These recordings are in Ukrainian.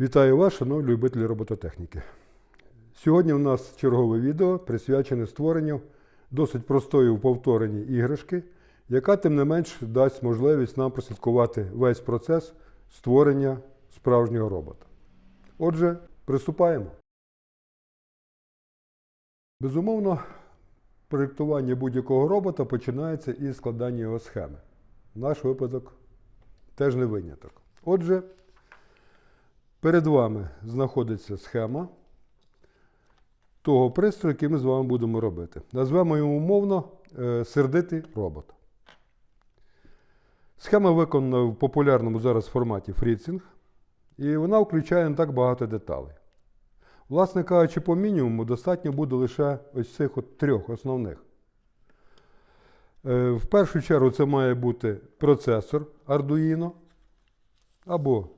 Вітаю вас, шановні любителі робототехніки. Сьогодні у нас чергове відео присвячене створенню досить простої у повторенні іграшки, яка тим не менш дасть можливість нам прослідкувати весь процес створення справжнього робота. Отже, приступаємо. Безумовно, проєктування будь-якого робота починається із складання його схеми. Наш випадок теж не виняток. Отже, Перед вами знаходиться схема того пристрою, який ми з вами будемо робити. Назвемо його умовно е, сердитий робот. Схема виконана в популярному зараз форматі фріцинг, і вона включає не так багато деталей. Власне кажучи, по мінімуму достатньо буде лише ось цих от трьох основних. Е, В першу чергу це має бути процесор Arduino або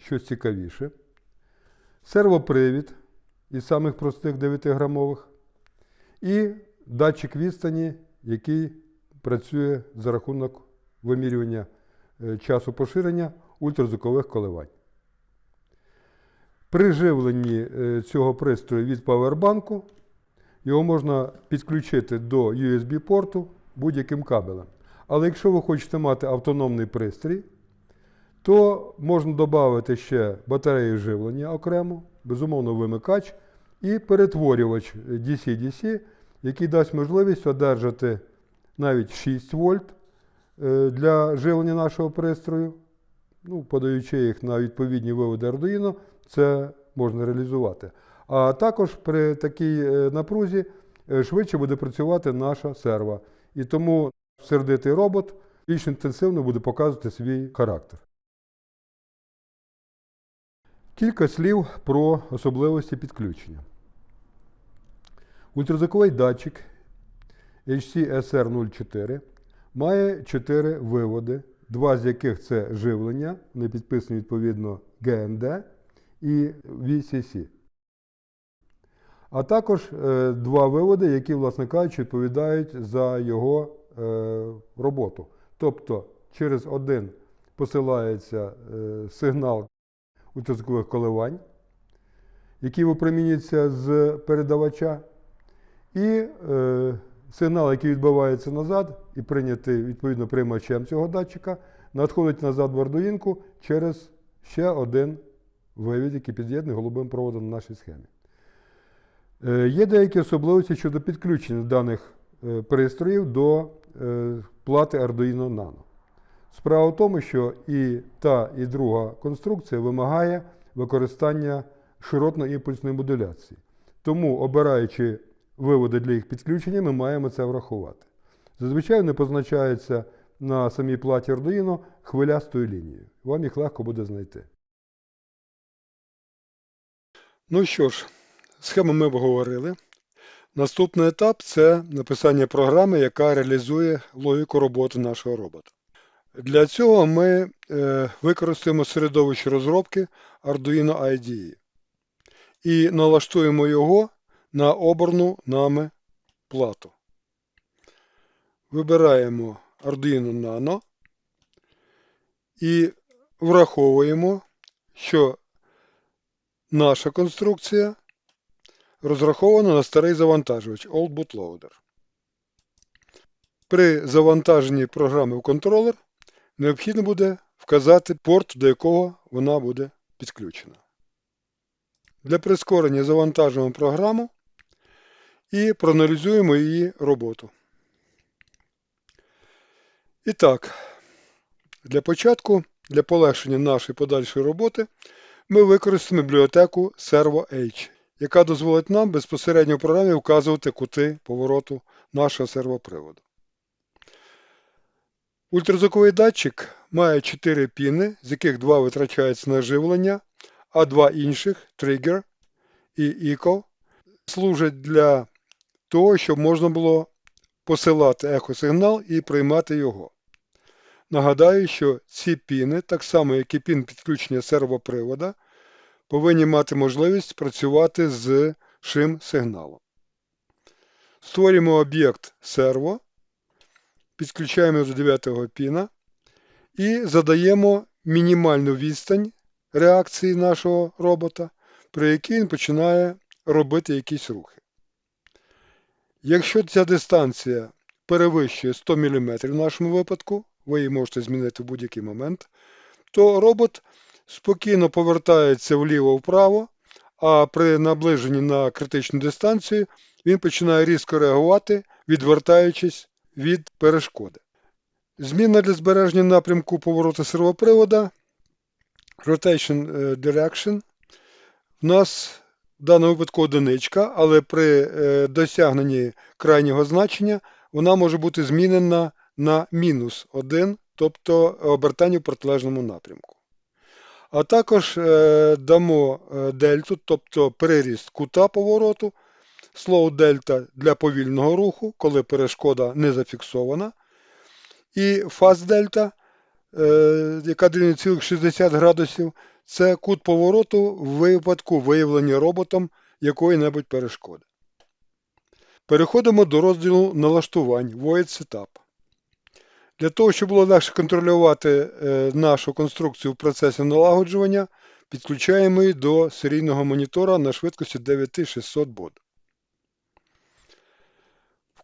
щось цікавіше. Сервопривід із самих простих 9-грамових. І датчик відстані, який працює за рахунок вимірювання е, часу поширення ультразвукових коливань. При живленні е, цього пристрою від павербанку його можна підключити до USB-порту будь-яким кабелем. Але якщо ви хочете мати автономний пристрій, то можна додати ще батарею живлення окремо, безумовно, вимикач і перетворювач DC-DC, який дасть можливість одержати навіть 6 вольт е, для живлення нашого пристрою. Ну, подаючи їх на відповідні виводи Arduino, це можна реалізувати. А також при такій е, напрузі е, швидше буде працювати наша серва. І тому сердитий робот більш інтенсивно буде показувати свій характер. Кілька слів про особливості підключення. Ультразвуковий датчик HC-SR04 має 4 виводи, два з яких це живлення, вони підписані відповідно GND і VCC. А також е, два виводи, які, власне кажучи, відповідають за його е, роботу. Тобто через один посилається е, сигнал ультразвукових коливань, які випромінюються з передавача, і е, сигнал, який відбивається назад і прийнятий відповідно приймачем цього датчика, надходить назад в Arduino через ще один вивід, який під'єднаний голубим проводом на нашій схемі. Е, є деякі особливості щодо підключення даних е, пристроїв до е, плати Arduino Nano. Справа в тому, що і та, і друга конструкція вимагає використання широтно-імпульсної модуляції. Тому, обираючи виводи для їх підключення, ми маємо це врахувати. Зазвичай вони позначаються на самій платі Arduino хвилястою лінією. Вам їх легко буде знайти. Ну що ж, схему ми обговорили. Наступний етап це написання програми, яка реалізує логіку роботи нашого робота. Для цього ми е, використаємо середовище розробки Arduino IDE і налаштуємо його на обрану нами плату. Вибираємо Arduino Nano і враховуємо, що наша конструкція розрахована на старий завантажувач Old Bootloader. При завантаженні програми в контролер необхідно буде вказати порт, до якого вона буде підключена. Для прискорення завантажуємо програму і проаналізуємо її роботу. І так, для початку, для полегшення нашої подальшої роботи, ми використаємо бібліотеку ServoH, яка дозволить нам безпосередньо в програмі вказувати кути повороту нашого сервоприводу. Ультразвуковий датчик має 4 піни, з яких 2 витрачаються на живлення, а два інших Trigger і Echo, служать для того, щоб можна було посилати ехосигнал і приймати його. Нагадаю, що ці піни, так само як і пін підключення сервопривода, повинні мати можливість працювати з шим сигналом. Створюємо об'єкт серво підключаємо до 9 піна і задаємо мінімальну відстань реакції нашого робота, при якій він починає робити якісь рухи. Якщо ця дистанція перевищує 100 мм в нашому випадку, ви її можете змінити в будь-який момент, то робот спокійно повертається вліво-вправо, а при наближенні на критичну дистанцію він починає різко реагувати, відвертаючись від перешкоди. Зміна для збереження напрямку повороту сервопривода Rotation е, Direction в нас в даному випадку одиничка, але при е, досягненні крайнього значення вона може бути змінена на мінус 1, тобто обертання в протилежному напрямку. А також е, дамо дельту, тобто приріст кута повороту, слово дельта для повільного руху, коли перешкода не зафіксована. І фаз дельта, е, яка 9,60 градусів, це кут повороту в випадку виявлення роботом якої-небудь перешкоди. Переходимо до розділу налаштувань Void Setup. Для того, щоб було легше контролювати е, нашу конструкцію в процесі налагоджування, підключаємо її до серійного монітора на швидкості 9600 бод.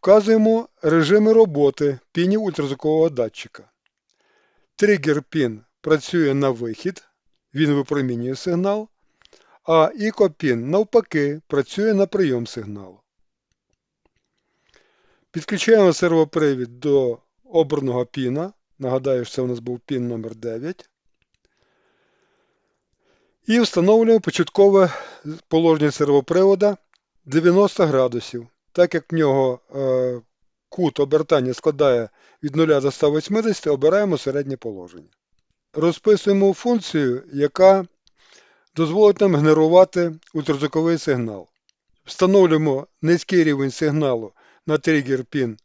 Вказуємо режими роботи пінів ультразвукового датчика. Тригер пін працює на вихід, він випромінює сигнал, а EcoPin навпаки працює на прийом сигналу. Підключаємо сервопривід до обраного піна. Нагадаю, що це у нас був пін номер 9 І встановлюємо початкове положення сервопривода 90 градусів. Так як в нього е, кут обертання складає від 0 до 180, обираємо середнє положення. Розписуємо функцію, яка дозволить нам генерувати ультразвуковий сигнал. Встановлюємо низький рівень сигналу на тригер пін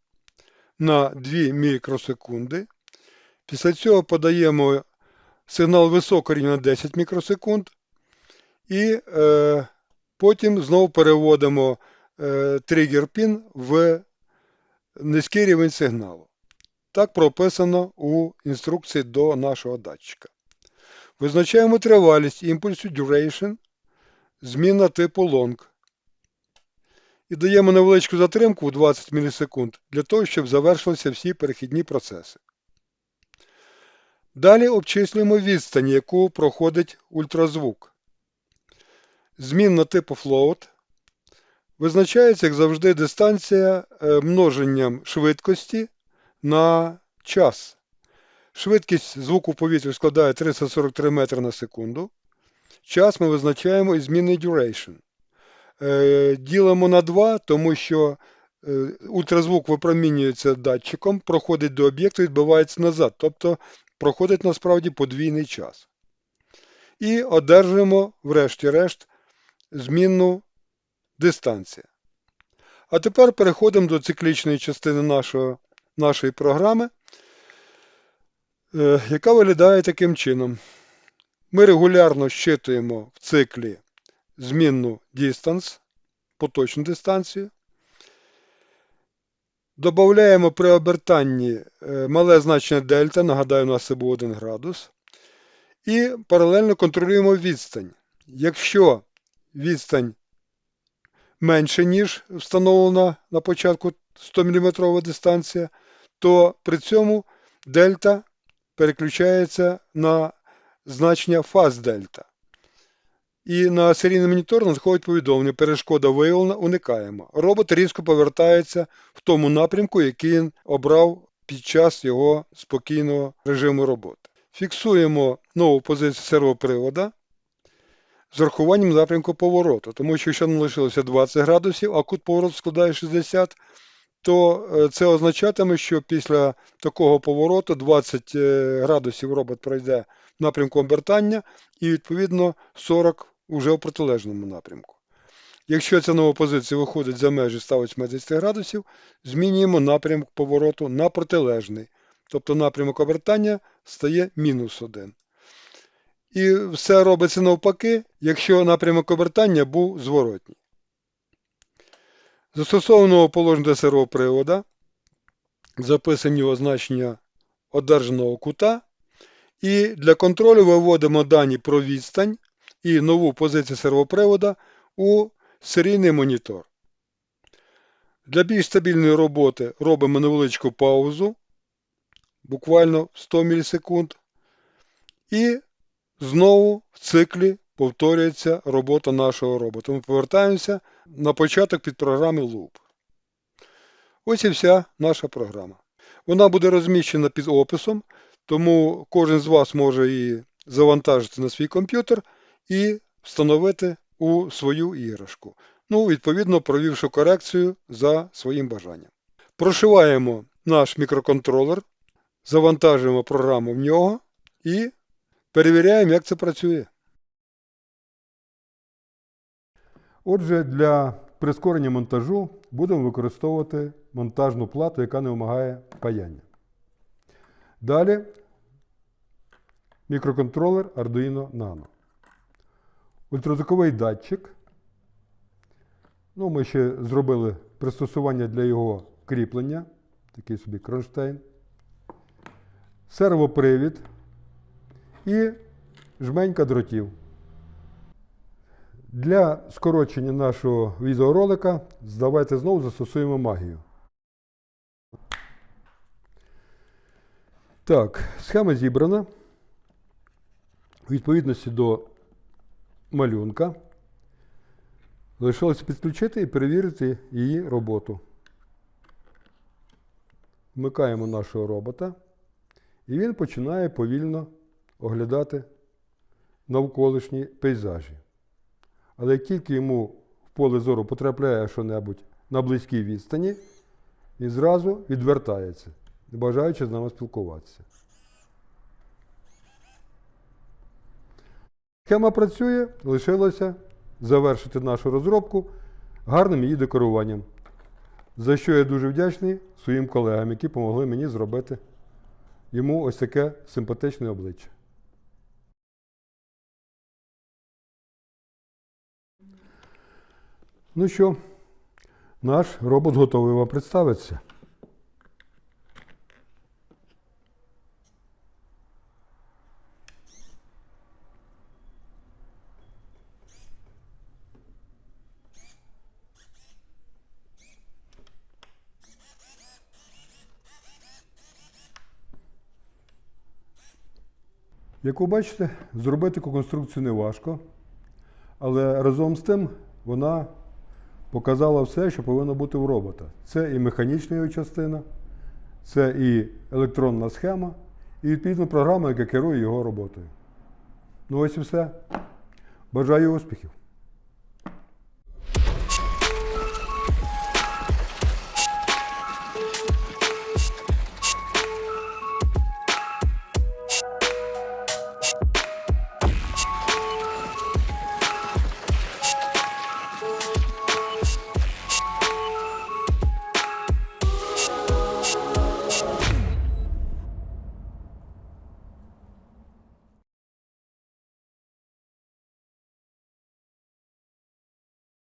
на 2 мікросекунди. Після цього подаємо сигнал високого рівня на 10 мікросекунд. І е, потім знову переводимо тригер пін в низький рівень сигналу. Так прописано у інструкції до нашого датчика. Визначаємо тривалість імпульсу duration, зміна типу long. І даємо невеличку затримку у 20 мілісекунд для того, щоб завершилися всі перехідні процеси. Далі обчислюємо відстань, яку проходить ультразвук. Змінна типу float визначається, як завжди, дистанція е, множенням швидкості на час. Швидкість звуку в повітрі складає 343 метри на секунду. Час ми визначаємо із змінний duration. Е, ділимо на 2, тому що е, ультразвук випромінюється датчиком, проходить до об'єкту і відбивається назад. Тобто проходить насправді подвійний час. І одержуємо, врешті-решт, змінну дистанцію. А тепер переходимо до циклічної частини нашого, нашої програми, е, яка виглядає таким чином. Ми регулярно щитуємо в циклі змінну distance, поточну дистанцію. Додаємо при обертанні е, мале значення дельта, нагадаю, у нас це був 1 градус. І паралельно контролюємо відстань. Якщо відстань менше, ніж встановлена на початку 100 мм дистанція, то при цьому дельта переключається на значення фаз дельта. І на серійний монітор надходить повідомлення, перешкода виявлена, уникаємо. Робот різко повертається в тому напрямку, який він обрав під час його спокійного режиму роботи. Фіксуємо нову позицію сервопривода з урахуванням напрямку повороту, тому що якщо нам лишилося 20 градусів, а кут повороту складає 60, то е, це означатиме, що після такого повороту 20 е, градусів робот пройде в напрямку обертання і відповідно 40 уже в протилежному напрямку. Якщо ця нова позиція виходить за межі 180 градусів, змінюємо напрямок повороту на протилежний. Тобто напрямок обертання стає мінус 1. І все робиться навпаки, якщо напрямок обертання був зворотній. Застосованого положення сервопривода записані означення одержаного кута І для контролю виводимо дані про відстань і нову позицію сервопривода у серійний монітор. Для більш стабільної роботи робимо невеличку паузу, буквально 100 мілісекунд. І знову в циклі повторюється робота нашого робота. Ми повертаємося на початок під програми Loop. Ось і вся наша програма. Вона буде розміщена під описом, тому кожен з вас може її завантажити на свій комп'ютер і встановити у свою іграшку. Ну, відповідно, провівши корекцію за своїм бажанням. Прошиваємо наш мікроконтролер, завантажуємо програму в нього і перевіряємо, як це працює. Отже, для прискорення монтажу будемо використовувати монтажну плату, яка не вимагає паяння. Далі мікроконтролер Arduino Nano. Ультразвуковий датчик. Ну, ми ще зробили пристосування для його кріплення. Такий собі кронштейн. Сервопривід і жменька дротів. Для скорочення нашого відеоролика давайте знову застосуємо магію. Так, схема зібрана. У відповідності до малюнка. Лишилося підключити і перевірити її роботу. Вмикаємо нашого робота, і він починає повільно оглядати навколишні пейзажі. Але як тільки йому в поле зору потрапляє що-небудь на близькій відстані, він зразу відвертається, не бажаючи з нами спілкуватися. Схема працює, лишилося завершити нашу розробку гарним її декоруванням, за що я дуже вдячний своїм колегам, які допомогли мені зробити йому ось таке симпатичне обличчя. Ну що, наш робот готовий вам представитися. Як ви бачите, зробити таку конструкцію не важко, але разом з тим вона показала все, що повинно бути в робота. Це і механічна його частина, це і електронна схема, і відповідно програма, яка керує його роботою. Ну ось і все. Бажаю успіхів!